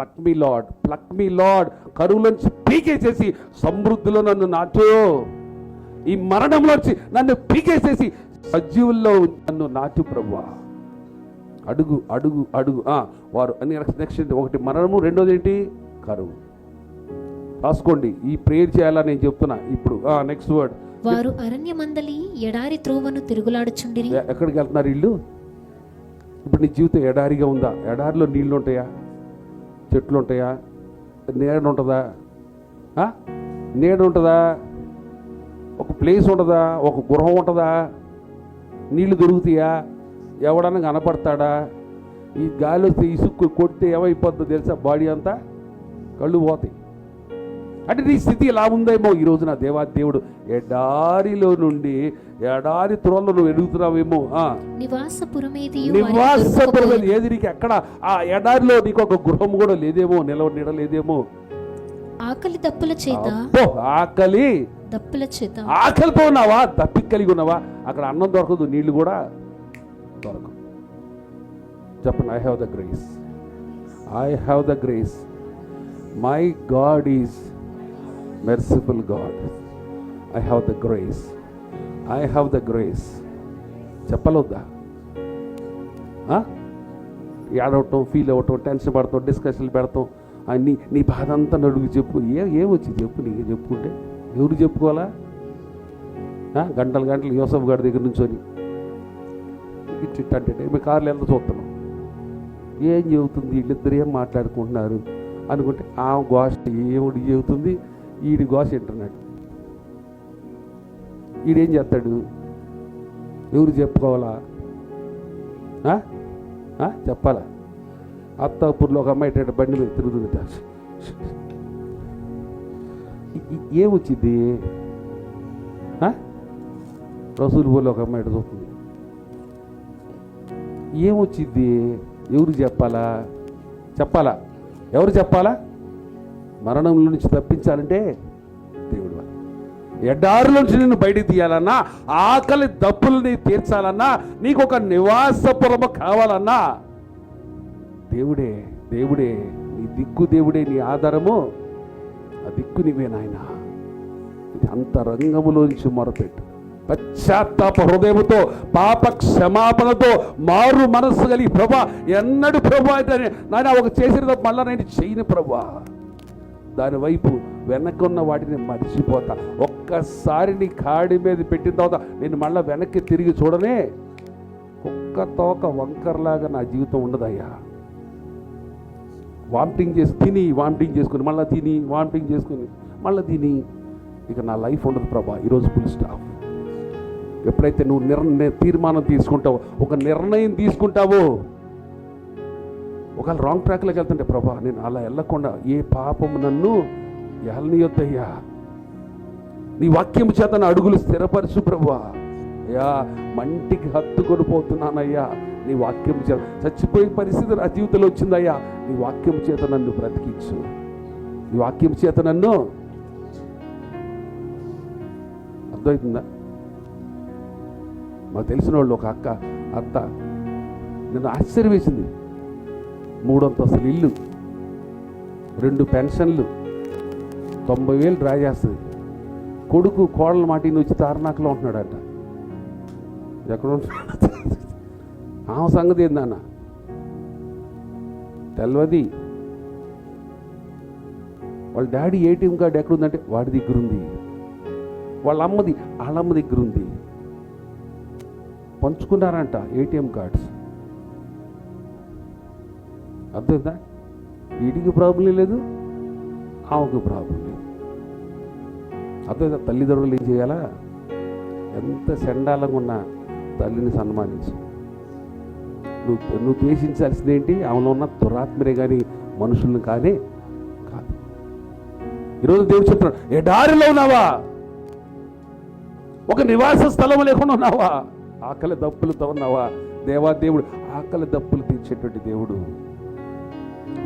Pluck me lord pluck me lord కరువులోంచి పీకేసేసి సమృద్ధిలో నన్ను నాటు. ఈ మరణంలోంచి నన్ను పీకేసేసి సజీవుల్లో నన్ను నాటు ప్రభువా. అడుగు అడుగు అడుగు. వారు అన్ని నెక్స్ట్ ఒకటి మరణము రెండోది ఏంటి? కరువు. రాసుకోండి. ఈ ప్రేయర్ చేయాలని నేను చెప్తున్నా. ఇప్పుడు నెక్స్ట్ వర్డ్ వారు అరణ్యమందలి ఎడారి త్రోవను తిరుగులాడుచుండిరి. ఎక్కడికి వెళ్తున్నారు ఇల్లు ఇప్పుడు నీ జీవితం ఎడారిగా ఉందా? ఎడారిలో నీళ్ళు ఉంటాయా? చెట్లు ఉంటాయా? నీడ ఉంటుందా? నీడ ఉంటుందా? ఒక ప్లేస్ ఉంటుందా? ఒక గృహం ఉంటుందా? నీళ్ళు దొరుకుతాయా? ఎవడన్నా కనపడతాడా? ఈ గాలి వస్తే ఇసుక్కు కొడితే ఏమైపోద్దో తెలుసా? బాడీ అంతా కళ్ళు పోతాయి. అంటే నీ స్థితి ఎలా ఉందేమో ఈ రోజున దేవా దేవుడు ఎడారిలో నుండి ఎడారి త్రోల్లో నువ్వు ఎదుగుతున్నావేమో. నివాసపురమేది నివాసపురం ఏది నీకు ఎక్కడ? ఆ ఎడారిలో నీకు ఒక గృహం కూడా లేదేమో నిలవ ఆకలి దప్పుల చేత ఆకలి. దప్పుల చేత ఆకలితో ఉన్నావా? దప్పిక కలిగి ఉన్నావా? అక్కడ అన్నం దొరకదు నీళ్ళు కూడా దొరకదు చెప్పండి I have the grace I have the grace my God is merciful God I have the grace I have the grace చెప్పలొద్దా ఏడవటం ఫీల్ అవ్వటం టెన్షన్ పడతాం డిస్కషన్లు పెడతాం ఆ నీ నీ బాధ అంతా నడుగు చెప్పు. ఏ ఏమొచ్చి చెప్పు నీకు చెప్పుకుంటే? ఎవరు చెప్పుకోవాలా? గంటలు గంటలు యూసఫ్ గారి దగ్గర నుంచొని. ఇట్టి అంటే మీ కార్లు ఎంత చూస్తున్నాం. ఏం చెబుతుంది? వీళ్ళిద్దరు ఏం మాట్లాడుకుంటున్నారు? అనుకుంటే ఆ గోష ఏమిటి చెబుతుంది? ఈడి గోష ఇంటర్నెట్ ఈడేం చేస్తాడు? ఎవరు చెప్పుకోవాలా? చెప్పాలా? అత్తాపూర్లో ఒక అమ్మాయి ఇట్ట బండి మీద తిరుగుతుందిట. ఏమొచ్చింది రసూల్పూర్లో ఒక అమ్మాయి చూస్తుంది. ఏమొచ్చింది ఎవరు చెప్పాలా? చెప్పాలా? ఎవరు చెప్పాలా? మరణం నుంచి తప్పించాలంటే ఎడారి నుంచి నిన్ను బయటికి తీయాలన్నా ఆకలి దప్పుల్ని తీర్చాలన్నా నీకు ఒక నివాసపురము కావాలన్నా దేవుడే దేవుడే నీ దిక్కు దేవుడే నీ ఆధారము ఆ దిక్కు నీవే నాయన. అంతరంగములోంచి మొరపెట్టు. పశ్చాత్తాప హృదయముతో పాప క్షమాపణతో మారు మనస్సు కలిగి ప్రభా ఎన్నడు ప్రభా అయితే నాయన ఒక చేసిన తప్పు మళ్ళా నేను చేయను ప్రభా. దాని వైపు వెనక్కున్న వాటిని మర్చిపోతా. ఒక్కసారి నీ కాడి మీద పెట్టిన తర్వాత నేను మళ్ళీ వెనక్కి తిరిగి చూడనే కుక్క తోక వంకర్లాగా నా జీవితం ఉండదయ్యా. వామిటింగ్ చేసి తిని వామిటింగ్ చేసుకుని మళ్ళీ తిని వామిటింగ్ చేసుకుని మళ్ళీ తిని. ఇక నా లైఫ్ ఉండదు ప్రభా ఈరోజు ఫుల్ స్టాఫ్ ఎప్పుడైతే నువ్వు నిర్ణయ తీర్మానం తీసుకుంటావో ఒక నిర్ణయం తీసుకుంటావో ఒకవేళ రాంగ్ ట్రాక్లోకి వెళ్తుంటే ప్రభా నేను అలా వెళ్ళకుండా ఏ పాపము నన్ను ఎలనీయొద్దయ్యా నీ వాక్యం చేత నా అడుగులు స్థిరపరచు ప్రభా అయ్యా మంటికి హత్తుకొని పోతున్నానయ్యా నీ వాక్యం చేత చచ్చిపోయే పరిస్థితి నా జీవితంలో వచ్చిందయ్యా. నీ వాక్యం చేత నన్ను బ్రతికించు. నీ వాక్యం చేత నన్ను అర్థమవుతుందా? మాకు తెలిసిన వాళ్ళు ఒక అక్క అత్త నన్ను ఆశ్చర్యం వేసింది అసలు ఇల్లు రెండు పెన్షన్లు తొంభై వేలు డ్రా చేస్తుంది. కొడుకు కోడల మాటిని వచ్చి తారనాకలో ఉంటున్నాడట. ఎక్కడ ఉంటున్నాడు. ఆమె సంగతి ఏందన్న తెల్వది. వాళ్ళ డాడీ ఏటీఎం కార్డు ఎక్కడ ఉందంటే వాడి దగ్గర ఉంది వాళ్ళ అమ్మది వాళ్ళ అమ్మ దగ్గర ఉంది పంచుకున్నారంట ఏటీఎం కార్డ్స్. అర్థమైందా? వీడికి ప్రాబ్లం లేదు. ఆమెకు ప్రాబ్లం లేదు తల్లిదండ్రులు ఏం చేయాలా? ఎంత సెండాలంగా ఉన్నా తల్లిని సన్మానించు. నువ్వు నువ్వు ద్వేషించాల్సింది ఏంటి? ఆమెలో ఉన్న దురాత్మరే కానీ మనుషుల్ని కానీ కాదు. ఈరోజు దేవుడు చెప్తున్నాడు ఎడారిలో ఉన్నావా? ఒక నివాస స్థలం లేకుండా ఉన్నావా? ఆకలి దప్పులతో ఉన్నావా? దేవా దేవుడు ఆకలి దప్పులు తీర్చేటువంటి దేవుడు.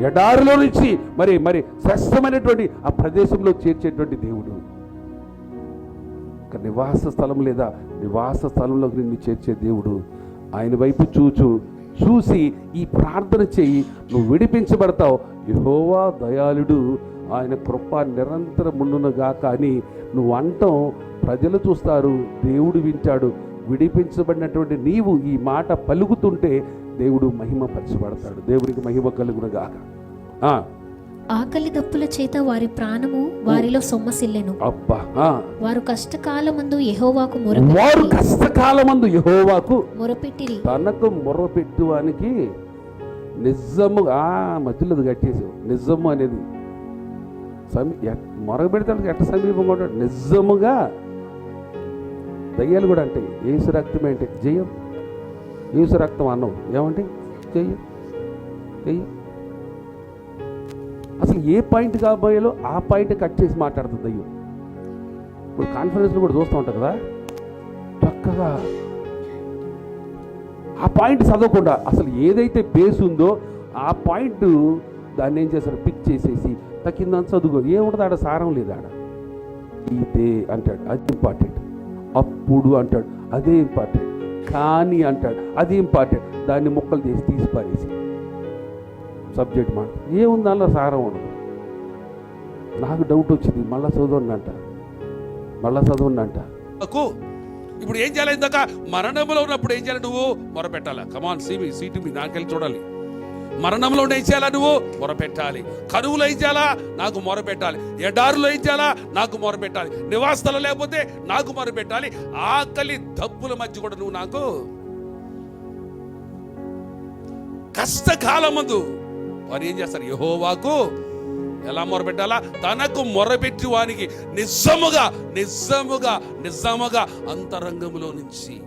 ఎడారిలో నుంచి మరి మరి శ్రేష్టమైనటువంటి ఆ ప్రదేశంలో చేర్చేటువంటి దేవుడు. నివాస స్థలం లేదా నివాస స్థలంలోకి నిన్ను చేర్చే దేవుడు ఆయన వైపు చూచు చూసి ఈ ప్రార్థన చెయ్యి నువ్వు విడిపించబడతావు. యహోవా దయాళుడు ఆయన కృప నిరంతరం ఉండును గాక అని నువ్వు అంటాం ప్రజలు చూస్తారు దేవుడు వింటాడు. విడిపించబడినటువంటి నీవు ఈ మాట పలుకుతుంటే దేవుడు మహిమ కలుగును గాక ఆ, ఆకలి దప్పుల చేత వారి ప్రాణము వారిలో సొమ్మసిల్లెను. అబ్బా. వారు కష్టకాలమందు యెహోవాకు వారు మొరపెట్టి కష్టకాలమందు యహోవాకు మొరపెట్టిరి. తనకు మొర్ర పెట్టువానికి నిజము ఆ మధ్యలో అది కట్టేసావు నిజము అనేది పెడతాడు ఎట్ట సమీపంగా ఉంటాడు? నిజముగా దయ్యాలు కూడా అంటే ఏసు రక్తం అంటే జయం. ఏసు రక్తం అన్నావు ఏమంటే? చెయ్యి. చెయ్యి. అసలు ఏ పాయింట్ కాబోయేలో ఆ పాయింట్ కట్ చేసి మాట్లాడుతుంది అయ్యో ఇప్పుడు కాన్ఫరెన్స్లో కూడా చూస్తూ ఉంటాం కదా? చక్కగా. ఆ పాయింట్ చదవకుండా అసలు ఏదైతే బేస్ ఉందో ఆ పాయింట్ దాన్ని ఏం చేస్తారు పిక్ చేసేసి తక్కిందని చదువుకో ఏముంటుంది ఆడ? సారం లేదు ఆడ. ఇదే అంటాడు. అది ఇంపార్టెంట్ అప్పుడు అంటాడు. అదే ఇంపార్టెంట్ కానీ అంటాడు. అది ఇంపార్టెంట్ దాన్ని ముక్కలు తీసి తీసి పారేసి. సబ్జెక్ట్ మాట. ఏముంది దానిలో సారం ఉండదు. నాకు డౌట్ వచ్చింది. మళ్ళా చదవండి మళ్ళా చదవండి అంట. ఇప్పుడు ఏం చేయాలి ఇందాక? మరణంలో ఉన్నప్పుడు ఏం చేయాలి నువ్వు? మొరపెట్టాలా? కమాన్ సిమి సీటు మీ నాకెళ్ళి చూడాలి. మరణంలో ఉండి నువ్వు? మొరపెట్టాలి. కరువులో ఇచ్చేలా నాకు మొరపెట్టాలి. ఎడారులో ఇచ్చేలా నాకు మొరపెట్టాలి. నివాసాలు లేకపోతే నాకు మొరపెట్టాలి. ఆకలి దబ్బుల మధ్య కూడా నువ్వు నాకు కష్టకాలం ముందు వారు ఏం చేస్తారు? యహోవాకు ఎలా మొరపెట్టాలా? తనకు మొరపెట్టి వానికి నిజముగా నిజముగా నిజముగా అంతరంగములో నుంచి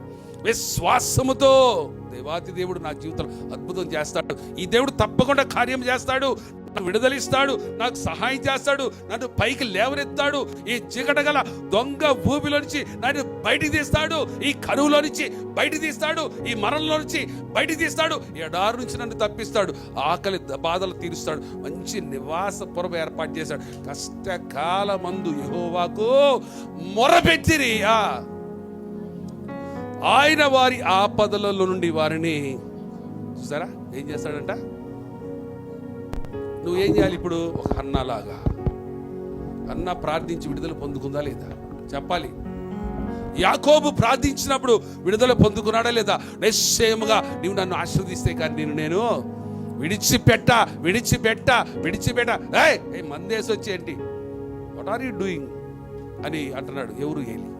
విశ్వాసముతో దేవాతి దేవుడు నా జీవితంలో అద్భుతం చేస్తాడు. ఈ దేవుడు తప్పకుండా కార్యం చేస్తాడు. నాకు విడుదలిస్తాడు. నాకు సహాయం చేస్తాడు. నన్ను పైకి లేవనెత్తాడు. ఈ చీకట గల దొంగ భూమిలో నుంచి నన్ను బయటికి తీస్తాడు. ఈ కరువులో నుంచి బయటికి తీస్తాడు. ఈ మరణంలో నుంచి బయటికి తీస్తాడు. ఎడారు నుంచి నన్ను తప్పిస్తాడు. ఆకలి ద- బాధలు తీరుస్తాడు. మంచి నివాస ఏర్పాటు చేశాడు. కష్టకాలమందు యెహోవాకు మొరపెట్టిరి. ఆయన వారి ఆపదలలో నుండి వారిని చూసారా? ఏం చేస్తాడంట? నువ్వు ఏం చేయాలి ఇప్పుడు? ఒక అన్నలాగా. అన్న ప్రార్థించి విడుదల పొందుకుందా లేదా? చెప్పాలి. యాకోబు ప్రార్థించినప్పుడు విడుదల పొందుకున్నాడా లేదా? నిశ్చయముగా నీవు నన్ను ఆశీర్వదిస్తే కానీ నేను నేను విడిచిపెట్ట విడిచిపెట్ట విడిచిపెట్ట. ఏ మందేసి వచ్చి ఏంటి వాట్ ఆర్ యూ డూయింగ్ అని అంటున్నాడు. ఎవరు ఏలి?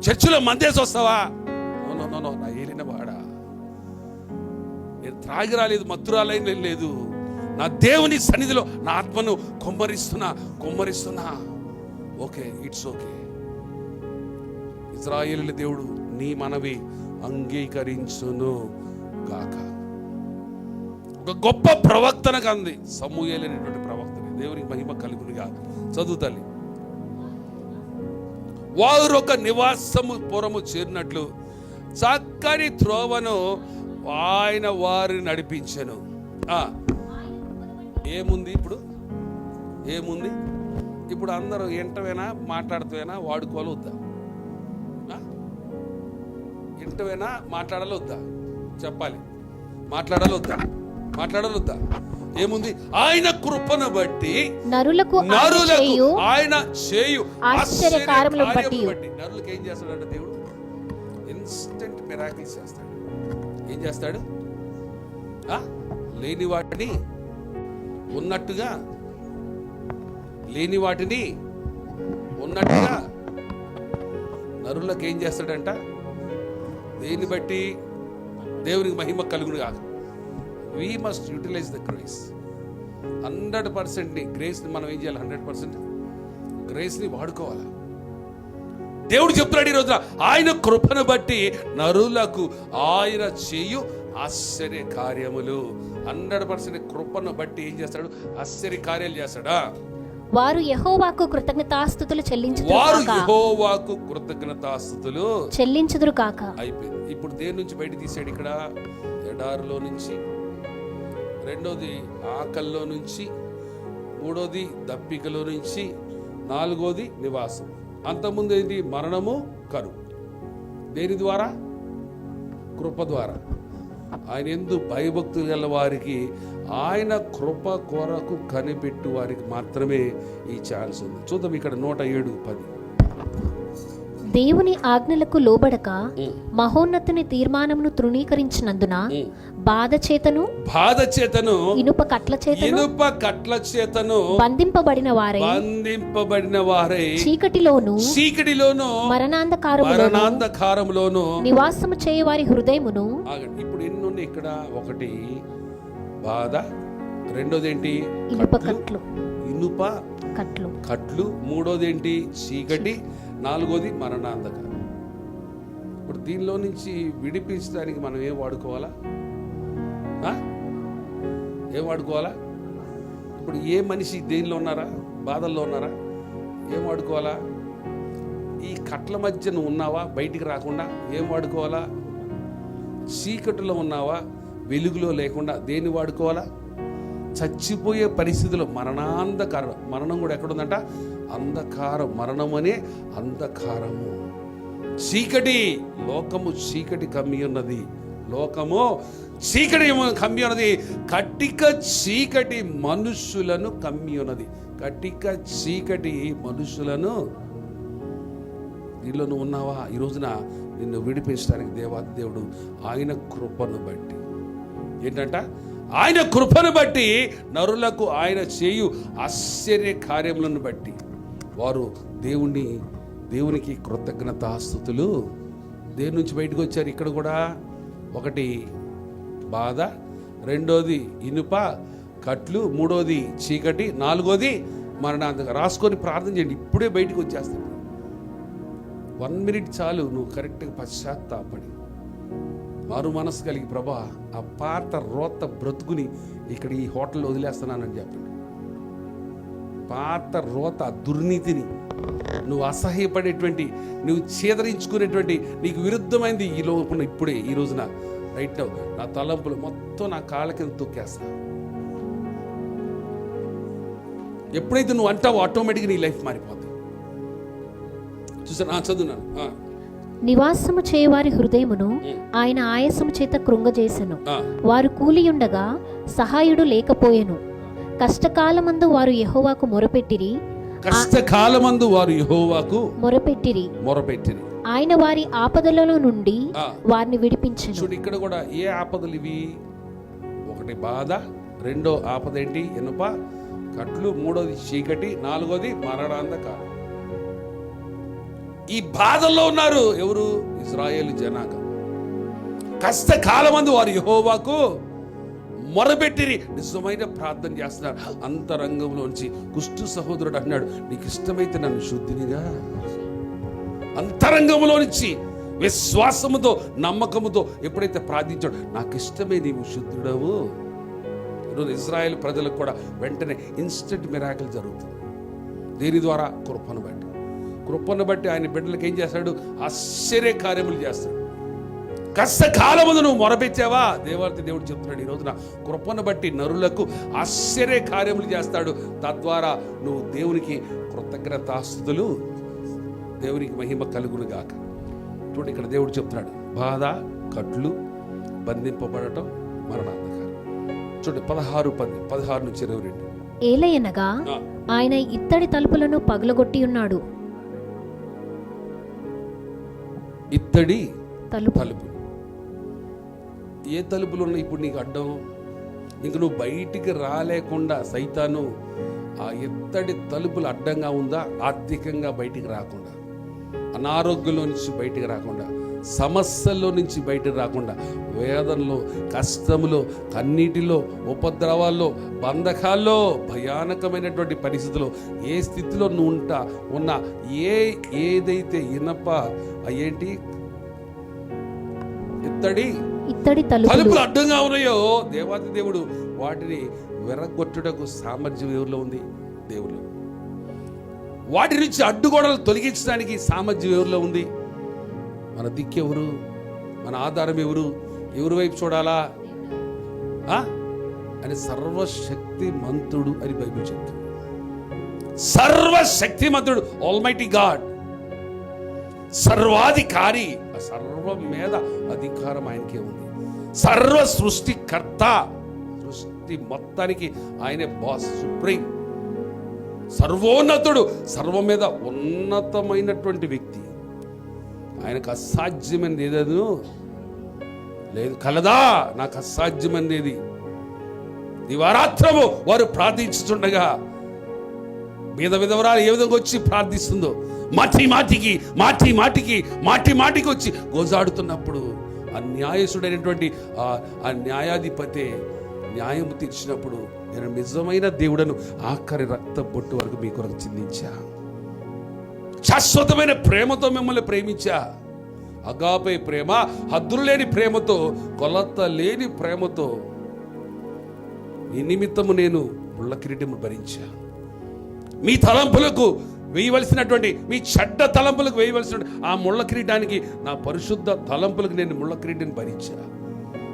చర్చిలో మందేసి వస్తావా? నో నా ఏలిన వాడా? నేను త్రాగి రాలేదు మత్తురాలైన లేదు నా దేవుని సన్నిధిలో నా ఆత్మను కొమ్మరిస్తున్నా కొమ్మరిస్తున్నా. Okay it's okay. ఇజ్రాయేల్ దేవుడు నీ మనవి అంగీకరించును గాక. ఒక గొప్ప ప్రవక్తనకు అంది సమూహలైనటువంటి ప్రవక్తని. దేవునికి మహిమ కలుగునిగా చదువు తల్లి. వారు ఒక నివాసము పురము చేరినట్లు చక్కని త్రోవను ఆయన వారిని నడిపించను. ఏముంది ఇప్పుడు? ఏముంది? ఇప్పుడు అందరూ ఎంటవేనా మాట్లాడుతూవేనా? వాడుకోవాలి వద్దా? ఆ? ఎంటవేనా మాట్లాడాలి వద్దా? చెప్పాలి. మాట్లాడాలి వద్దా? మాట్లాడాలి వద్దా? ఏముంది? ఆయన కృపను బట్టి నరులకు నరులకు ఆయన చేయు. ఆశ్చర్య కార్యములను బట్టి. నరులకు ఏం చేస్తాడంటే దేవుడు? ఇన్స్టెంట్ మిరాకిల్స్ చేస్తాడు. ఏం చేస్తాడు? ఆ? లేని వాటిని ఉన్నట్టుగా లేని వాటిని ఉన్నట్టుగా నరులకు ఏం చేస్తాడంట? దేన్ని బట్టి? దేవునికి మహిమ కలుగును కాదు we must utilize the grace hundred పర్సెంట్ని గ్రేస్ని మనం ఏం చేయాలి? హండ్రెడ్ పర్సెంట్ గ్రేస్ని వాడుకోవాలి? దేవుడు చెప్తున్నాడు ఈ రోజున ఆయన కృపను బట్టి నరులకు ఆయన చేయు ఆశ్చర్య కార్యములు. హండ్రెడ్ పర్సెంట్ కృపను బట్టి ఏం చేస్తాడు? ఆశ్చర్య కార్యాలు చేస్తాడా? వారు యెహోవాకు కృతజ్ఞతాస్తుతులు చెల్లించుదురు వారు యెహోవాకు కృతజ్ఞతాస్థుతులు చెల్లించుదురు కాక. అయిపోయింది. ఇప్పుడు దేని నుంచి బయట తీసాడు ఇక్కడ? ఎడారిలో నుంచి. రెండోది ఆకల్లో నుంచి మూడోది దప్పికలో నుంచి నాలుగోది నివాసం. అంతకుముందు ఏంటి? మరణము కరువు. దేని ద్వారా? కృప ద్వారా. ఆయన ఎందు భయభక్తులు గల వారికి ఆయన కృప కొరకు కనిపెట్టు వారికి మాత్రమే ఈ ఛాన్స్ ఉంది. చూద్దాం ఇక్కడ నూట ఏడు పది. దేవుని ఆజ్ఞలకు లోబడక మహోన్నతుని తీర్మానమును తృణీకరించినందున బాధ చేతను బాధ చేతను ఇనుప కట్ల చేతను ఇనుప కట్ల చేతను బంధింపబడిన వారై బంధింపబడిన వారై చీకటిలోను చీకటిలోను మరణాంధకారములోను మరణాంధకారములోను నివాసము చేయవారి హృదయమును ఇప్పుడు ఎన్ని ఉన్నాయి ఇక్కడ ఒకటి? బాధ. రెండోది ఏంటి ఇనుప కట్లు, కట్లు. ఇనుప కట్లు. కట్లు. మూడోది ఏంటి చీకటి. నాలుగోది మరణాంధకారం. ఇప్పుడు దీనిలో నుంచి విడిపించడానికి మనం ఏం వాడుకోవాలా? ఏం వాడుకోవాలా? ఇప్పుడు ఏ మనిషి దేనిలో ఉన్నారా? బాధల్లో ఉన్నారా? ఏం వాడుకోవాలా? ఈ కట్ల మధ్య నువ్వు ఉన్నావా? బయటికి రాకుండా ఏం వాడుకోవాలా? చీకటిలో ఉన్నావా? వెలుగులో లేకుండా దేన్ని వాడుకోవాలా? చచ్చిపోయే పరిస్థితిలో మరణాంధకారం మరణం కూడా ఎక్కడుందంట? అంధకారం మరణం అనే అంధకారము. చీకటి లోకము చీకటి కమ్మి ఉన్నది. లోకము చీకటి కమ్మి ఉన్నది. కటిక చీకటి మనుషులను కమ్మి ఉన్నది. కటిక చీకటి మనుషులను. దీనిలో నువ్వు ఉన్నావా? ఈ రోజున నిన్ను విడిపించడానికి దేవాది దేవుడు ఆయన కృపను బట్టి. ఏంటంట? ఆయన కృపను బట్టి నరులకు ఆయన చేయు ఆశ్చర్య కార్యములను బట్టి. వారు దేవుణ్ణి దేవునికి కృతజ్ఞతాస్థుతులు దేని నుంచి బయటకు వచ్చారు? ఇక్కడ కూడా ఒకటి బాధ రెండోది ఇనుప కట్లు మూడోది చీకటి నాలుగోది మరణాంతక రాసుకొని ప్రార్థన చేయండి ఇప్పుడే బయటకు వచ్చేస్తాడు వన్ మినిట్ చాలు నువ్వు కరెక్ట్గా పశ్చాత్తాపడి. మారు మనసు కలిగి ప్రభా ఆ పాత రోత బ్రతుకుని ఇక్కడ ఈ హోటల్లో వదిలేస్తున్నానని చెప్పండి. పాత రోత దుర్నీతిని నువ్వు అసహ్యపడేటువంటి నువ్వు చేదరించుకునేటువంటి నీకు విరుద్ధమైంది ఈ లోపల ఇప్పుడే ఈ రోజున. రైట్ నా తలంపులు మొత్తం నా కాళ్ళ కింద తొక్కేస్తా. ఎప్పుడైతే నువ్వు అంటావో ఆటోమేటిక్గా నీ లైఫ్ మారిపోతుంది చూసాను చదువున్నాను. ఆ, నివాసము చేయవారి హృదయమును ఆయన ఆయాసము చేత కృంగజేసెను. వారు కూలియుండగా సహాయుడు లేకపోయెను. కష్టకాలమందు వారు యెహోవాకు మొరపెట్టిరి. కష్టకాలమందు వారు యెహోవాకు మొరపెట్టిరి. మొరపెట్టిరి. ఆయన వారి ఆపదలలో నుండి. వారిని విడిపించెను. చూడు ఇక్కడ కూడా ఏ ఆపదలు ఇవి ఒకటి బాధ రెండో ఆపద ఏంటి ఇనుప కట్లు మూడోది చీకటి నాలుగోది మరణాంధకారం. ఈ బాధల్లో ఉన్నారు ఎవరు? ఇజ్రాయేల్ జనాంగం. కష్టకాలమందు వారు యహోవాకు మొరబెట్టిరి నిజమైన ప్రార్థన చేస్తున్నారు. అంతరంగంలోంచి కుష్టు సహోదరుడు అన్నాడు నీకు ఇష్టమైతే నన్ను శుద్ధినిగా అంతరంగంలో నుంచి విశ్వాసముతో నమ్మకముతో ఎప్పుడైతే ప్రార్థించాడు నాకు ఇష్టమే నీవు శుద్ధుడవు. ఈరోజు ఇజ్రాయెల్ ప్రజలకు కూడా వెంటనే ఇన్స్టెంట్ మిరాకల్ జరుగుతుంది. దీని ద్వారా? కృపను బట్టి. కృపను బట్టి ఆయన బిడ్డలకు ఏం చేస్తాడు? ఆశ్చర్య కార్యములు చేస్తాడు. కష్టకాలమును నువ్వు మొరపెచ్చావా దేవార్థి దేవుడు చెప్తున్నాడు ఈ రోజున. కృపను బట్టి నరులకు ఆశ్చర్య కార్యములు చేస్తాడు. తద్వారా నువ్వు దేవునికి కృతజ్ఞతాస్తుతులు దేవునికి మహిమ కలుగును గాక చూడండి ఇక్కడ దేవుడు చెప్తున్నాడు. బాధ కట్లు బంధింపబడటం మరణాంధకారం. చూడండి పదహారు పది పదహారు నుంచి ఇరవై రెండు. ఏలయనగా ఆయన ఇత్తడి తలుపులను పగలగొట్టి ఉన్నాడు. ఇత్తడి తలుపు. తలుపు. ఏ తలుపులు ఉన్నాయి ఇప్పుడు నీకు అడ్డం. ఇంక నువ్వు బయటికి రాలేకుండా సైతాను ఆ ఇత్తడి తలుపులు అడ్డంగా ఉందా? ఆర్థికంగా బయటికి రాకుండా. అనారోగ్యంలో నుంచి బయటికి రాకుండా. సమస్యల్లో నుంచి బయటికి రాకుండా వేదనలో కష్టములో కన్నీటిలో ఉపద్రవాల్లో బంధకాల్లో భయానకమైనటువంటి పరిస్థితిలో ఏ స్థితిలో నువ్వు ఉంటా ఉన్నా ఏ ఏదైతే ఇనప ఏంటి? ఇత్తడి ఇత్తడి తలుపులు. అడ్డంగా ఉన్నాయో దేవాది దేవుడు వాటిని విరగొట్టుటకు సామర్థ్యం ఎవరిలో ఉంది? దేవుళ్ళు వాటి నుంచి అడ్డుగోడలు తొలగించడానికి సామర్థ్యం ఎవరిలో ఉంది? మన దిక్కెవరు మన ఆధారం ఎవరు? ఎవరి వైపు చూడాలా? ఆ? అని సర్వశక్తి మంతుడు అని బైబిల్ చెప్తుంది. సర్వశక్తిమంతుడు ఆల్మైటీ గాడ్ సర్వాధికారి సర్వం మీద అధికారం ఆయనకే ఉంది. సర్వ సృష్టికర్త సృష్టి మొత్తానికి ఆయనే బాస్ సుప్రీం సర్వోన్నతుడు సర్వం మీద ఉన్నతమైనటువంటి వ్యక్తి. ఆయనకు అసాధ్యమైనది ఏదో లేదు. కలదా! నాకు అసాధ్యమైనది. దివారాత్రము వారు ప్రార్థించుతుండగా మీద విధవరాలు ఏ విధంగా వచ్చి ప్రార్థిస్తుందో? మాటి మాటికి మాటి మాటికి మాటి మాటికి వచ్చి గోజాడుతున్నప్పుడు ఆ న్యాయసుడైనటువంటి ఆ ఆ న్యాయం తీర్చినప్పుడు నేను నిజమైన దేవుడను ఆఖరి రక్త బొట్టు వరకు మీ కొరకు చిందించా. శాశ్వతమైన ప్రేమతో మిమ్మల్ని ప్రేమించా. అగాపై ప్రేమ హద్దులు లేని ప్రేమతో కొలత లేని ప్రేమతో నీ నిమిత్తము నేను ముళ్ళ కిరీటము భరించా. మీ తలంపులకు వేయవలసినటువంటి మీ చెడ్డ తలంపులకు వేయవలసిన ఆ ముళ్ళ కిరీటానికి నా పరిశుద్ధ తలంపులకు నేను ముళ్ళ కిరీటిని భరించా.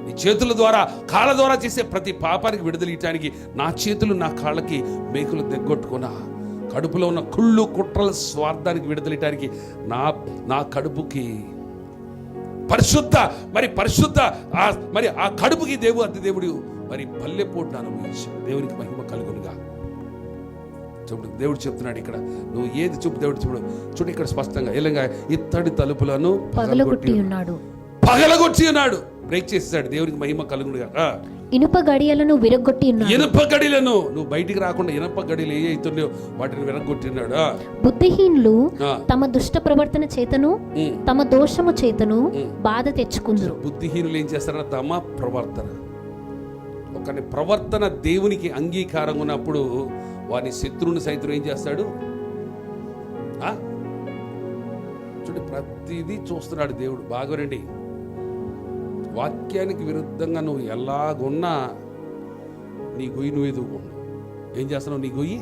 నీ చేతుల ద్వారా కాళ్ళ ద్వారా చేసే ప్రతి పాపానికి విడుదల ఇవ్వడానికి నా చేతులు నా కాళ్ళకి మేకులు దగ్గొట్టుకున్నా కడుపులో ఉన్న కుళ్ళు కుట్రల స్వార్థానికి విడుదలయటానికి నా నా కడుపుకి పరిశుద్ధ మరి పరిశుద్ధ ఆ మరి ఆ కడుపుకి దేవు అతి దేవుడు మరి పల్లెపోటును అనుభవించాడు. దేవునికి మహిమ కలుగునుగా. చూడు దేవుడు చెప్తున్నాడు ఇక్కడ. నువ్వు ఏది చూపు దేవుడు చూడు. చూడు ఇక్కడ స్పష్టంగా ఎలాగా ఇత్తడి తలుపులను పగలగొట్టి ఉన్నాడు. పగలగొట్టి ఉన్నాడు. బ్రేక్ చేసేసాడు. దేవునికి మహిమ కలుగునుగా. ఇనుప గడియలను విరగొట్టి ఉన్నాడు ఇనప గడిలను నువ్వు బయటికి రాకుండా ఇనప గడిలు ఏ అవుతున్నాయో వాటిని విరగొట్టినాడు. బుద్ధిహీనులు. తమ దుష్ట ప్రవర్తన చేతను. తమ దోషము చేతను. బాధ తెచ్చుకుందరు బుద్ధిహీనులు ఏం చేస్తారన్న తమ ప్రవర్తన ఒకని ప్రవర్తన దేవునికి అంగీకారంగా ఉన్నప్పుడు వాని శత్రువుని సైతం ఏం చేస్తాడు ఆ? చూడు ప్రతిదీ చూస్తున్నాడు దేవుడు బాగోరండి వాక్యానికి విరుద్ధంగా నువ్వు ఎలాగున్నా నీ గొయ్యి నువ్వు ఎదుగుకుండు. ఏం చేస్తున్నావు? నీ గొయ్యి?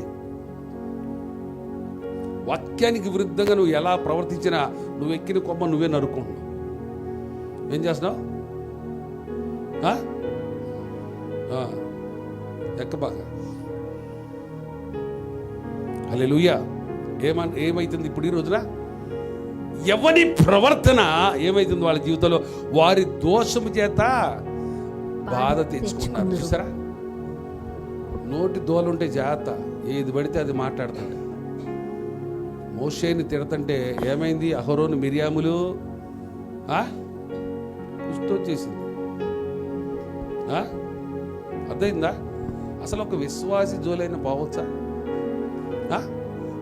వాక్యానికి విరుద్ధంగా నువ్వు ఎలా ప్రవర్తించినా నువ్వు ఎక్కిన కొమ్మ నువ్వే నరుకుంటున్నావు ఏం చేస్తున్నావు? ఆ? ఆ. ఎక్కబాక. హల్లెలూయా. ఏమ ఏమైతుంది ఇప్పుడు ఈ రోజున? ఎవరి ప్రవర్తన ఏమైతుంది వాళ్ళ జీవితంలో? వారి దోషము చేత బాధ తెచ్చుకున్నారు. చూసారా? నోటి దోలుంటే జాగ్రత్త. ఏది పడితే అది మాట్లాడుతుంది మోషేని తిడతంటే ఏమైంది? అహరోను మిరియాములు వచ్చేసింది ఆ? అర్థమైందా? అసలు ఒక విశ్వాసి జోలైన పోవచ్చా?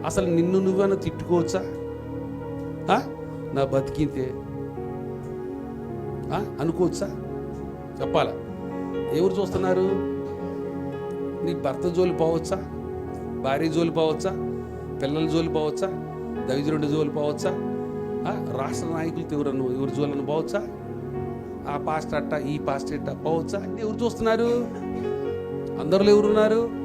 అసలు నిన్ను నువ్వైనా తిట్టుకోవచ్చా? నా బతికితే. అనుకోవచ్చా? చెప్పాలా? ఎవరు చూస్తున్నారు? నీ భర్త జోలి పోవచ్చా? భార్య జోలి పోవచ్చా? పిల్లల జోలి పోవచ్చా? దవిజరుడి జోలి పోవచ్చా? రాష్ట్ర నాయకులతో ఎవరను ఎవరు జోలను పోవచ్చా? ఆ పాస్ట్ అట్ట ఈ పాస్ట్ అట్ట పోవచ్చా? ఎవరు చూస్తున్నారు? అందరిలో ఎవరున్నారు?